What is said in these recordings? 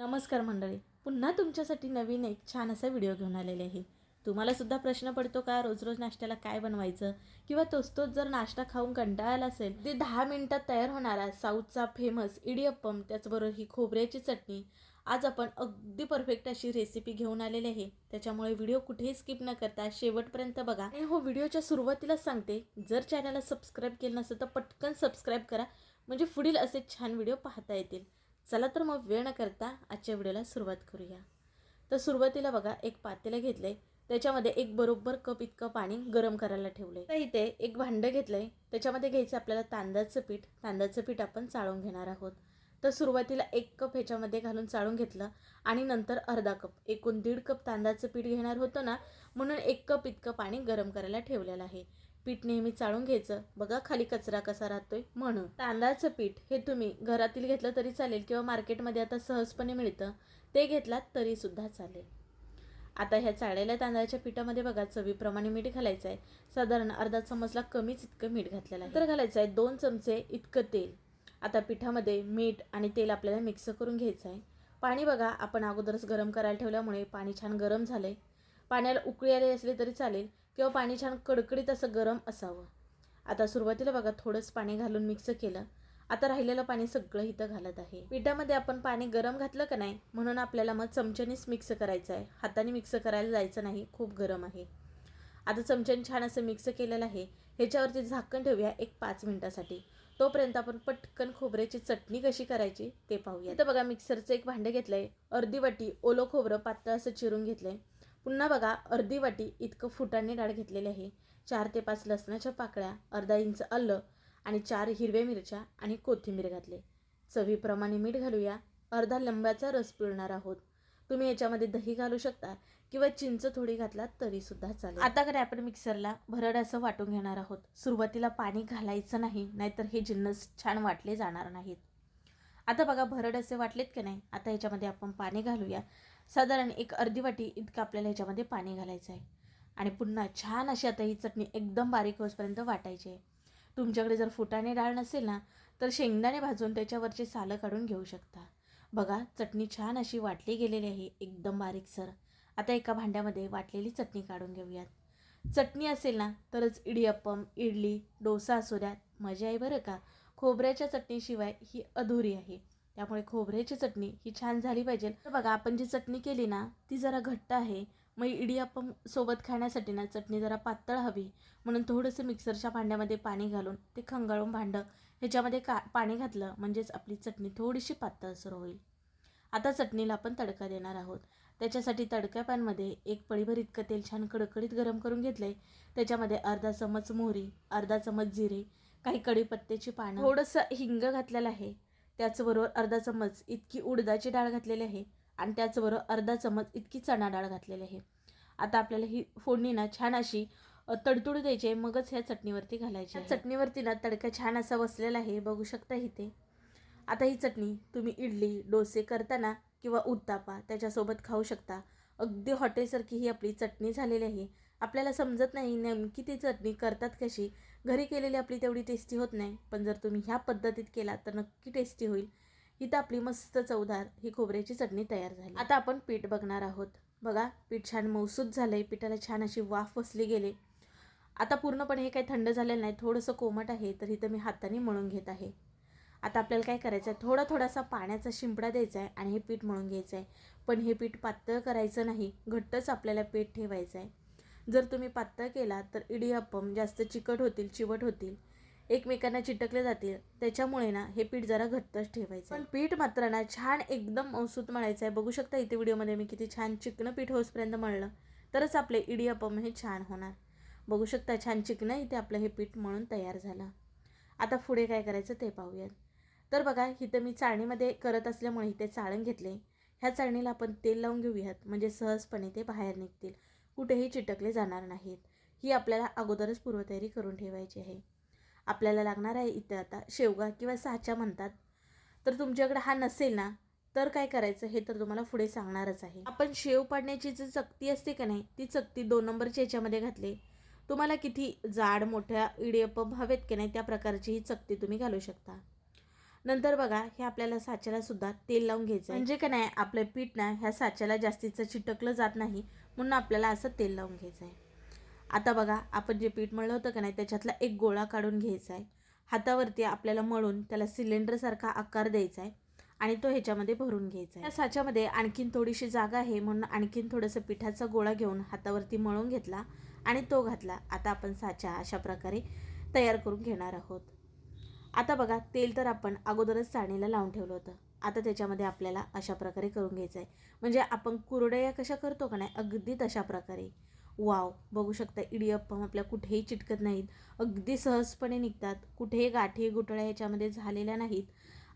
नमस्कार मंडळी पुन्हा तुमच्यासाठी नवीन एक छान असा व्हिडिओ घेऊन आलेले आहे. तुम्हालासुद्धा प्रश्न पडतो का रोज रोज नाश्त्याला काय बनवायचं? किंवा तोच तोच जर नाश्ता खाऊन कंटाळाला असेल ते दहा मिनटात तयार होणारा साऊथचा फेमस इडियप्पम त्याचबरोबर ही खोबऱ्याची चटणी आज आपण अगदी परफेक्ट अशी रेसिपी घेऊन आलेली आहे. त्याच्यामुळे व्हिडिओ कुठेही स्किप न करता शेवटपर्यंत बघा. आणि हो व्हिडिओच्या सुरुवातीलाच सांगते जर चॅनलला सबस्क्राईब केलं नसेल तर पटकन सबस्क्राईब करा. म्हणजे पुढील असे छान व्हिडिओ पाहता येतील. चला तर मग वेळ न करता आजच्या व्हिडिओला सुरुवात करूया. तर सुरुवातीला बघा एक पातेलं घेतलं आहे त्याच्यामध्ये एक बरोबर कप इतकं पाणी गरम करायला ठेवलं तर इथे एक भांडं घेतलं आहे त्याच्यामध्ये घ्यायचं आपल्याला तांदळाचं पीठ. तांदळाचं पीठ आपण चाळून घेणार आहोत. तर सुरुवातीला एक कप ह्याच्यामध्ये घालून चाळून घेतलं आणि नंतर अर्धा कप एकूण दीड कप तांदळाचं पीठ घेणार होतं ना म्हणून एक कप इतकं पाणी गरम करायला ठेवलेलं आहे. पीठ नेहमी चाळून घ्यायचं. बघा खाली कचरा कसा राहतोय म्हणून. तांदळाचं पीठ हे तुम्ही घरातील घेतलं तरी चालेल किंवा मार्केटमध्ये आता सहजपणे मिळतं. ते घेतलात तरी सुद्धा चालेल. आता ह्या चाळलेल्या तांदळाच्या पिठामध्ये बघा चवीप्रमाणे मीठ घालायचं आहे साधारण अर्धा चमचला कमीच इतकं मीठ घातलेलं आहे. तर घालायचं आहे दोन चमचे इतकं तेल. आता पिठामध्ये मीठ आणि तेल आपल्याला मिक्स करून घ्यायचं आहे पाणी बघा आपण अगोदरच गरम करायला ठेवल्यामुळे पाणी छान गरम झालं आहे पाण्याला उकळी आले असली तरी चालेल. किंवा पाणी छान कडकडीत असं गरम असावं. आता सुरुवातीला बघा थोडंच पाणी घालून मिक्स केलं. आता राहिलेलं पाणी सगळं इथं घालत आहे. पिठामध्ये आपण पाणी गरम घातलं का नाही म्हणून आपल्याला मग चमच्यानीच मिक्स करायचं आहे. हाताने मिक्स करायला जायचं नाही खूप गरम आहे. आता चमच्याने छान असं मिक्स केलेलं आहे. ह्याच्यावरती झाकण ठेवूया एक पाच मिनटासाठी. तोपर्यंत आपण पटकन खोबऱ्याची चटणी कशी करायची ते पाहूया. तर बघा मिक्सरचं एक भांडं घेतलं आहे अर्धी वाटी ओलं खोबरं पातळ असं चिरून घेतलं आहे पुन्हा बघा अर्धी वाटी इतकं फुटाणे डाळ घेतलेली आहे. चार ते पाच लसणाच्या पाकळ्या अर्धा इंच आलं आणि चार हिरव्या मिरच्या आणि कोथिंबीर घातले. चवीप्रमाणे मीठ घालूया. अर्धा लंब्याचा रस पिळणार आहोत. तुम्ही याच्यामध्ये दही घालू शकता किंवा चिंच थोडी घातलात तरी सुद्धा चालेल. आता कडे आपण मिक्सरला भरड असं वाटून घेणार आहोत. सुरुवातीला पाणी घालायचं नाही नाहीतर हे जिन्नस छान वाटले जाणार नाहीत. आता बघा भरड असे वाटलेत की नाही? आता ह्याच्यामध्ये आपण पाणी घालूया. साधारण एक अर्धी वाटी इतकं आपल्याला ह्याच्यामध्ये पाणी घालायचं आहे. आणि पुन्हा छान अशी आता ही चटणी एकदम बारीक होईपर्यंत वाटायची आहे. तुमच्याकडे जर फुटाणे डाळ नसेल ना तर शेंगदाणे भाजून त्याच्यावरचे सालं काढून घेऊ शकता. बघा चटणी छान अशी वाटली गेलेली आहे एकदम बारीकसर आता एका भांड्यामध्ये वाटलेली चटणी काढून घेऊयात. चटणी असेल ना तरच इडियप्पम इडली डोसा असू द्यात. मजा आहे बरं का? खोबऱ्याच्या चटणीशिवाय ही अधुरी आहे. त्यामुळे खोबऱ्याची चटणी ही छान झाली पाहिजे. तर बघा आपण जी चटणी केली ना ती जरा घट्ट आहे. मग इडियाप्पम सोबत खाण्यासाठी ना चटणी जरा पातळ हवी. म्हणून थोडंसं मिक्सरच्या भांड्यामध्ये पाणी घालून ते खंगाळून भांडं ह्याच्यामध्ये का पाणी घातलं म्हणजेच आपली चटणी थोडीशी पातळसर होईल. आता चटणीला आपण तडका देणार आहोत. त्याच्यासाठी तडक्या पॅनमध्ये एक पळीभर इतकं तेल छान कडकडीत गरम करून घेतलं आहे त्याच्यामध्ये अर्धा चमच मोहरी अर्धा चमच जिरे काही कढीपत्त्याची पानं. थोडंसं हिंग घातलेलं आहे. त्याचबरोबर अर्धा चमच इतकी उडदाची डाळ घातलेली आहे आणि त्याचबरोबर अर्धा चमच इतकी चणा डाळ घातलेली आहे. आता आपल्याला ही फोडणी ना छान अशी तडतडू द्यायची आहे. मगच ह्या चटणीवरती घालायची आहे. चटणीवरती ना तडका छान असा बसलेला आहे. बघू शकता इथे. आता ही चटणी तुम्ही इडली डोसे करताना किंवा उत्तापा त्याच्यासोबत खाऊ शकता. अगदी हॉटेलसारखी ही आपली चटणी झालेली आहे. आपल्याला समजत नाही नेमकी ती चटणी करतात कशी. घरी केलेली आपली तेवढी टेस्टी होत नाही. पण जर तुम्ही ह्या पद्धतीत केला तर नक्की टेस्टी होईल. इथं आपली मस्त चवदार ही खोबऱ्याची चटणी तयार झाली. आता आपण पीठ बघणार आहोत. बघा पीठ छान मौसूद झालं आहे पिठाला छान अशी वाफ बसली गेले. आता पूर्णपणे हे काही थंड झालेलं नाही. थोडंसं कोमट आहे तर इथं मी हाताने मळून घेत आहे. आता आपल्याला काय करायचं आहे थोडा थोडासा पाण्याचा शिंपडा द्यायचा आहे आणि हे पीठ मळून घ्यायचं आहे पण हे पीठ पातळ करायचं नाही. घट्टच आपल्याला पीठ ठेवायचं आहे जर तुम्ही पातळ केला तर इडियप्पम जास्त चिकट होतील चिवट होतील. एकमेकांना चिटकले जातील. त्याच्यामुळे ना हे पीठ जरा घट्टच ठेवायचं पण पीठ मात्र ना छान एकदम मसूत मळायचं आहे बघू शकता इथे व्हिडिओमध्ये मी किती छान चिकनं पीठ होसपर्यंत मळलं. तरच आपले इडियप्पम हे छान होणार. बघू शकता छान चिकनं इथे आपलं हे पीठ मळून तयार झालं. आता पुढे काय करायचं ते पाहूयात. तर बघा इथं मी चाळणीमध्ये करत असल्यामुळे इथे चाळण घेतले ह्या चाळणीला आपण तेल लावून घेऊयात. म्हणजे सहजपणे ते बाहेर निघतील. कुठेही चिटकले जाणार नाहीत. ही आपल्याला अगोदरच पूर्वतयारी करून ठेवायची आहे. आपल्याला लागणार आहे इथं आता शेवगा किंवा साचा म्हणतात. तर तुमच्याकडे हा नसेल ना? तर काय करायचं हे तर तुम्हाला पुढे सांगणारच आहे. आपण शेव पाडण्याची जी चकती असते का नाही ती चकती दोन नंबरच्या याच्यामध्ये घातली. तुम्हाला किती जाड मोठ्या इडियप्पम हवेत की नाही त्या प्रकारची ही चकती तुम्ही घालू शकता. नंतर बघा हे आपल्याला साच्याला सुद्धा तेल लावून घ्यायचं आहे. म्हणजे का नाही आपलं पीठ ना ह्या साच्याला जास्तीचं चिटकलं जात नाही. म्हणून आपल्याला असं तेल लावून घ्यायचं आहे. आता बघा आपण जे पीठ मळलं होतं का नाही त्याच्यातला एक गोळा काढून घ्यायचा आहे. हातावरती आपल्याला मळून त्याला सिलेंडरसारखा आकार द्यायचा आहे आणि तो ह्याच्यामध्ये भरून घ्यायचा आहे. साच्यामध्ये आणखीन थोडीशी जागा आहे म्हणून आणखीन थोडंसं पिठाचा गोळा घेऊन हातावरती मळून घेतला आणि तो घातला. आता आपण साचा अशा प्रकारे तयार करून घेणार आहोत. आता बघा तेल तर आपण अगोदरच चाळणीला लावून ठेवलं होतं. आता त्याच्यामध्ये आपल्याला अशा प्रकारे करून घ्यायचं आहे म्हणजे आपण कुरडया कशा करतो का नाही अगदी तशा प्रकारे. वाव बघू शकता इडियप्पम आपल्या कुठेही चिटकत नाहीत. अगदी सहजपणे निघतात. कुठेही गाठी गुठळ्या ह्याच्यामध्ये झालेल्या नाहीत.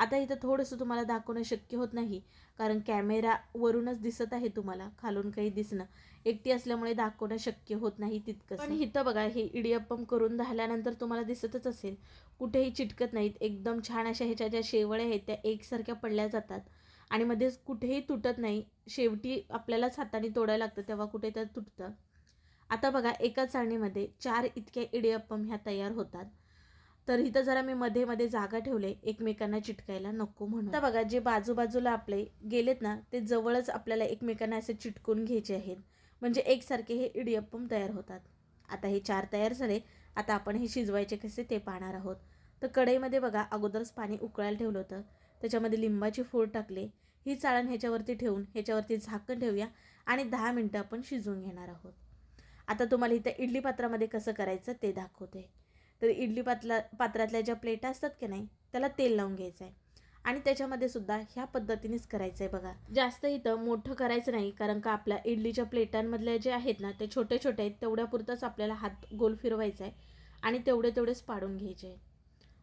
आता इथं थोडंसं तुम्हाला दाखवणं शक्य होत नाही कारण कॅमेरावरूनच दिसत आहे तुम्हाला खालून काही दिसणं. एकटी असल्यामुळे दाखवणं शक्य होत नाही तितकं पण इथं बघा हे इडियप्पम करून झाल्यानंतर तुम्हाला दिसतच असेल. कुठेही चिटकत नाहीत एकदम छान अशा ह्याच्या ज्या शेवळ्या आहेत त्या एकसारख्या पडल्या जातात. आणि मध्येच कुठेही तुटत नाही शेवटी आपल्यालाच हाताने तोडायला लागतं तेव्हा कुठे तर तुटतं. आता बघा एका चाळणीमध्ये चार इतक्या इडियप्पम ह्या तयार होतात. तर इथं जरा मी मध्ये मध्ये जागा ठेवले एकमेकांना चिटकायला नको म्हणून. तर बघा जे बाजूबाजूला आपले गेलेत ना ते जवळच आपल्याला एकमेकांना असे चिटकून घ्यायचे आहेत. म्हणजे एकसारखे हे इडियप्पम तयार होतात. आता हे चार तयार झाले आता आपण हे शिजवायचे कसे ते पाहणार आहोत. तर कढईमध्ये बघा अगोदरच पाणी उकळायला ठेवलं होतं. त्याच्यामध्ये लिंबाची फोड टाकले. ही चाळण ह्याच्यावरती ठेवून ह्याच्यावरती झाकण ठेवूया आणि दहा मिनटं आपण शिजवून घेणार आहोत. आता तुम्हाला इथं इडली पात्रामध्ये कसं करायचं ते दाखवते. तर इडली पातला पात्रातल्या ज्या प्लेटा असतात की नाही त्याला तेल लावून घ्यायचं आहे आणि त्याच्यामध्ये सुद्धा ह्या पद्धतीनेच करायचं आहे बघा. जास्त इथं मोठं करायचं नाही कारण का आपल्या इडलीच्या प्लेटांमधल्या जे आहेत ना ते छोटे छोटे आहेत तेवढ्यापुरतंच आपल्याला हात गोल फिरवायचा आहे आणि तेवढे तेवढेच पाडून घ्यायचे. आहे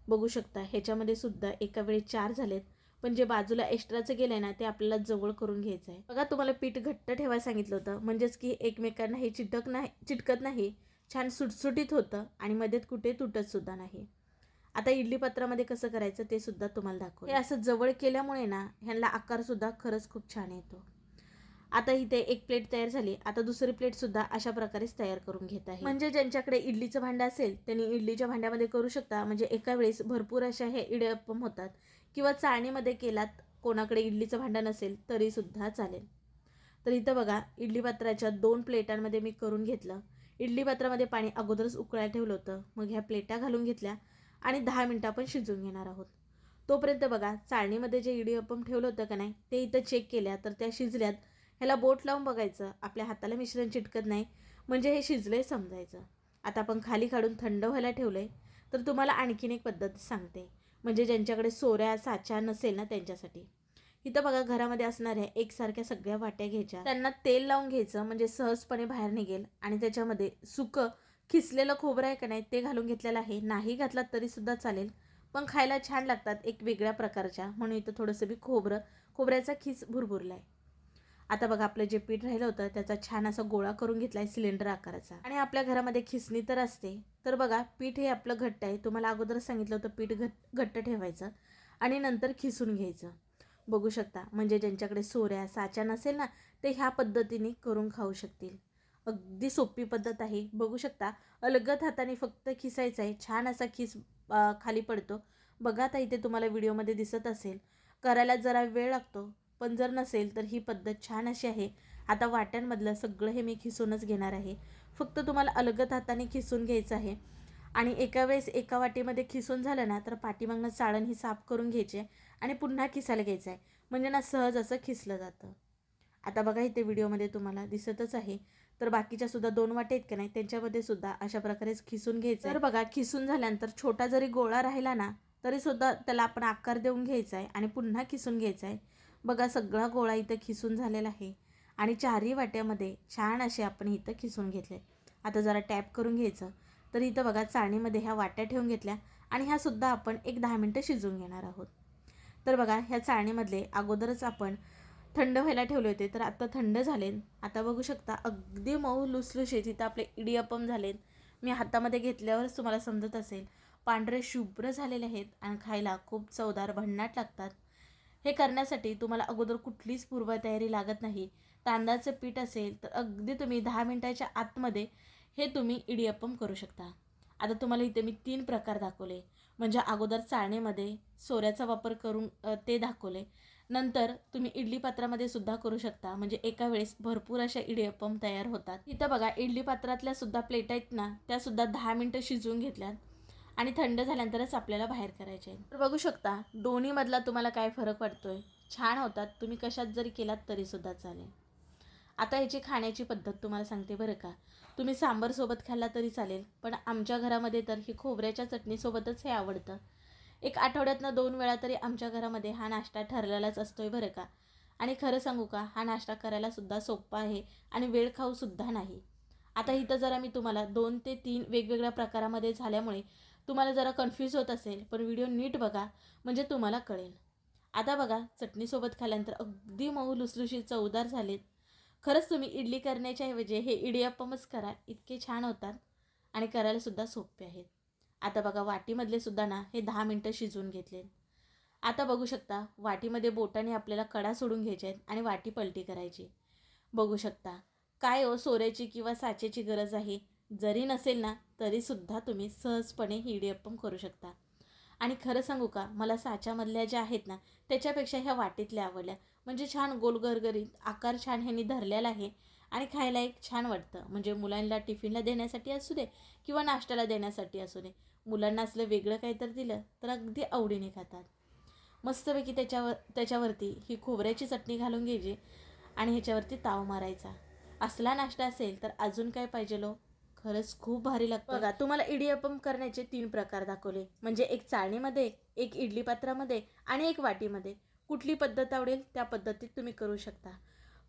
बघू शकता ह्याच्यामध्ये सुद्धा एका वेळी चार झालेत पण जे बाजूला एक्स्ट्राचं गेलं आहे ना ते आपल्याला जवळ करून घ्यायचं आहे बघा तुम्हाला पीठ घट्ट ठेवायला सांगितलं होतं म्हणजेच की एकमेकांना हे चिटक नाही चिटकत नाही छान सुटसुटीत होतं आणि मध्येत कुठे तुटत सुद्धा नाही. आता इडली पात्रामध्ये कसं करायचं ते सुद्धा तुम्हाला दाखव हे असं जवळ केल्यामुळे ना ह्यांना आकारसुद्धा खरंच खूप छान येतो. आता इथे एक प्लेट तयार झाली. आता दुसरी प्लेट सुद्धा अशा प्रकारेच तयार करून घेत आहे. म्हणजे ज्यांच्याकडे इडलीचं भांडं असेल त्यांनी इडलीच्या भांड्यामध्ये करू शकता. म्हणजे एका वेळेस भरपूर अशा हे इडअप्पम होतात. किंवा चाळणीमध्ये केलात कोणाकडे इडलीचं भांडं नसेल तरी सुद्धा चालेल. तर इथं बघा इडली पात्राच्या दोन प्लेटांमध्ये मी करून घेतलं. इडली पात्रामध्ये पाणी अगोदरच उकळायला ठेवलं होतं. मग ह्या प्लेटा घालून घेतल्या आणि दहा मिनटं आपण शिजवून घेणार आहोत. तोपर्यंत बघा चाळणीमध्ये जे इडियप्पम ठेवलं होतं का नाही ते इथं चेक केल्या तर त्या शिजल्यात. ह्याला बोट लावून बघायचं. आपल्या हाताला मिश्रण चिटकत नाही म्हणजे हे शिजलंय समजायचं. आता आपण खाली काढून थंड व्हायला ठेवलं आहे तर तुम्हाला आणखीन एक पद्धत सांगते. म्हणजे ज्यांच्याकडे सोऱ्या साच्या नसेल ना त्यांच्यासाठी. इथं बघा घरामध्ये असणाऱ्या एकसारख्या सगळ्या वाट्या घ्यायच्या. त्यांना तेल लावून घ्यायचं म्हणजे सहजपणे बाहेर निघेल. आणि त्याच्यामध्ये सुकं खिसलेलं खोबरं आहे का नाही ते घालून घेतलेलं आहे. नाही घातलात तरीसुद्धा चालेल. पण खायला छान लागतात एक वेगळ्या प्रकारच्या. म्हणून इथं थोडंसं बी खोबरं खोबऱ्याचा खिस भुरभुरला आहे आता बघा आपलं जे पीठ राहिलं होतं त्याचा छान असा गोळा करून घेतला आहे सिलेंडर आकाराचा. आणि आपल्या घरामध्ये खिसणी तर असते. तर बघा पीठ हे आपलं घट्ट आहे. तुम्हाला अगोदर सांगितलं होतं पीठ घट घट्ट ठेवायचं आणि नंतर खिसून घ्यायचं. बघू शकता. म्हणजे ज्यांच्याकडे सोऱ्या साच्या नसेल ना ते ह्या पद्धतीने करून खाऊ शकतील. अगदी सोपी पद्धत आहे. बघू शकता अलगद हाताने फक्त खिसायचं आहे छान असा खिस खाली पडतो. बघा आता इथे तुम्हाला व्हिडिओमध्ये दिसत असेल. करायला जरा वेळ लागतो. पण जर नसेल तर ही पद्धत छान अशी आहे. आता वाट्यांमधलं सगळं हे मी खिसूनच घेणार आहे. फक्त तुम्हाला अलगद हाताने खिसून घ्यायचं आहे. आणि एका वेळेस एका वाटीमध्ये खिसून झालं ना तर पाठीमागनं चाळण ही साफ करून घ्यायची आहे आणि पुन्हा खिसायला घ्यायचं आहे. म्हणजे ना सहज असं खिसलं जातं. आता बघा इथे व्हिडिओमध्ये तुम्हाला दिसतच आहे. तर बाकीच्या सुद्धा दोन वाटे आहेत का नाही त्यांच्यामध्ये सुद्धा अशा प्रकारेच खिसून घ्यायचं तर बघा खिसून झाल्यानंतर छोटा जरी गोळा राहिला ना तरी सुद्धा त्याला आपण आकार देऊन घ्यायचा आहे आणि पुन्हा खिसून घ्यायचा आहे. बघा सगळा गोळा इथं खिसून झालेला आहे. आणि चारही वाट्यामध्ये छान असे आपण इथं खिसून घेतले. आता जरा टॅप करून घ्यायचं. तर इथं बघा चाळणीमध्ये ह्या वाट्या ठेवून घेतल्या आणि ह्यासुद्धा आपण एक दहा मिनटं शिजवून घेणार आहोत. तर बघा ह्या चाळणीमधले अगोदरच आपण थंड व्हायला ठेवले होते तर आत्ता थंड झाले आता बघू शकता अगदी मऊ लुसलुशीत इथं आपले इडियप्पम झालेत. मी हातामध्ये घेतल्यावरच तुम्हाला समजत असेल पांढरे शुभ्र झालेले आहेत आणि खायला खूप चवदार भन्नाट लागतात. हे करण्यासाठी तुम्हाला अगोदर कुठलीच पूर्वतयारी लागत नाही. तांदळाचं पीठ असेल तर अगदी तुम्ही दहा मिनटाच्या आतमध्ये हे तुम्ही इडियप्पम करू शकता. आता तुम्हाला इथे मी तीन प्रकार दाखवले. म्हणजे अगोदर चाळणीमध्ये सोऱ्याचा वापर करून ते दाखवले. नंतर तुम्ही इडली पात्रामध्ये सुद्धा करू शकता. म्हणजे एका वेळेस भरपूर अशा इडियप्पम तयार होतात. इथं बघा इडली पात्रातल्या सुद्धा प्लेट आहेत ना त्या सुद्धा दहा मिनटं शिजवून घेतल्यात. आणि थंड झाल्यानंतरच आपल्याला बाहेर करायचे आहेत. तर बघू शकता दोन्हीमधला तुम्हाला काय फरक वाटतोय? छान होतात. तुम्ही कशात जरी केलात तरी सुद्धा चालेल. आता ह्याची खाण्याची पद्धत तुम्हाला सांगते बरं का. तुम्ही सांबारसोबत खाल्ला तरी चालेल पण आमच्या घरामध्ये तर ही खोबऱ्याच्या चटणीसोबतच हे आवडतं. एक आठवड्यातनं दोन वेळा तरी आमच्या घरामध्ये हा नाश्ता ठरलेलाच असतो आहे बरं का. आणि खरं सांगू का हा नाश्ता करायलासुद्धा सोपा आहे आणि वेळ खाऊसुद्धा नाही. आता इथं जरा मी तुम्हाला दोन ते तीन वेगवेगळ्या प्रकारामध्ये झाल्यामुळे तुम्हाला जरा कन्फ्यूज होत असेल पण व्हिडिओ नीट बघा म्हणजे तुम्हाला कळेल. आता बघा चटणीसोबत खाल्ल्यानंतर अगदी मऊ लुसलुशीत चवदार झालेत. खरंच तुम्ही इडली करण्याच्या ऐवजी हे इडियप्पमच करा. इतके छान होतात आणि करायलासुद्धा सोपे आहेत. आता बघा वाटीमधले सुद्धा ना हे दहा मिनटं शिजवून घेतले. आता बघू शकता वाटीमध्ये बोटाने आपल्याला कडा सोडून घ्यायच्या आहेत आणि वाटी पलटी करायची. बघू शकता काय हो सोऱ्याची किंवा साचेची गरज आहे? जरी नसेल ना तरीसुद्धा तुम्ही सहजपणे ही इडियप्पम करू शकता. आणि खरं सांगू का मला साच्यामधल्या ज्या आहेत ना त्याच्यापेक्षा ह्या वाटीतल्या आवडल्या. म्हणजे छान गोलगरगरीत आकार छान ह्यांनी धरलेला आहे आणि खायला एक छान वाटतं. म्हणजे मुलांना टिफिनला देण्यासाठी असू दे किंवा नाश्त्याला देण्यासाठी असू दे. मुलांना असलं वेगळं काहीतरी दिलं तर अगदी आवडीने खातात. मस्तपैकी त्याच्यावर त्याच्यावरती ही खोबऱ्याची चटणी घालून घ्यायची आणि ह्याच्यावरती ताव मारायचा. असला नाश्ता असेल तर अजून काय पाहिजे लो? खरंच खूप भारी लागतं. बघा तुम्हाला इडियप्पम करण्याचे तीन प्रकार दाखवले. म्हणजे एक चाळणीमध्ये एक इडली पात्रामध्ये आणि एक वाटीमध्ये. कुठली पद्धत आवडेल त्या पद्धतीत तुम्ही करू शकता.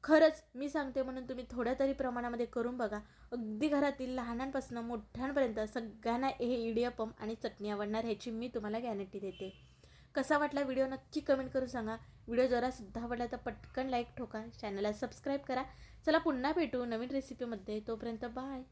खरंच मी सांगते म्हणून तुम्ही थोड्या तरी प्रमाणामध्ये करून बघा. अगदी घरातील लहानांपासून मोठ्यांपर्यंत सगळ्यांना हे इडियपम आणि चटणी आवडणार ह्याची मी तुम्हाला गॅरंटी देते. कसा वाटला व्हिडिओ नक्की कमेंट करून सांगा. व्हिडिओ जरासुद्धा आवडला तर पटकन लाईक ठोका. चॅनलला सबस्क्राईब करा. चला पुन्हा भेटू नवीन रेसिपीमध्ये तोपर्यंत बाय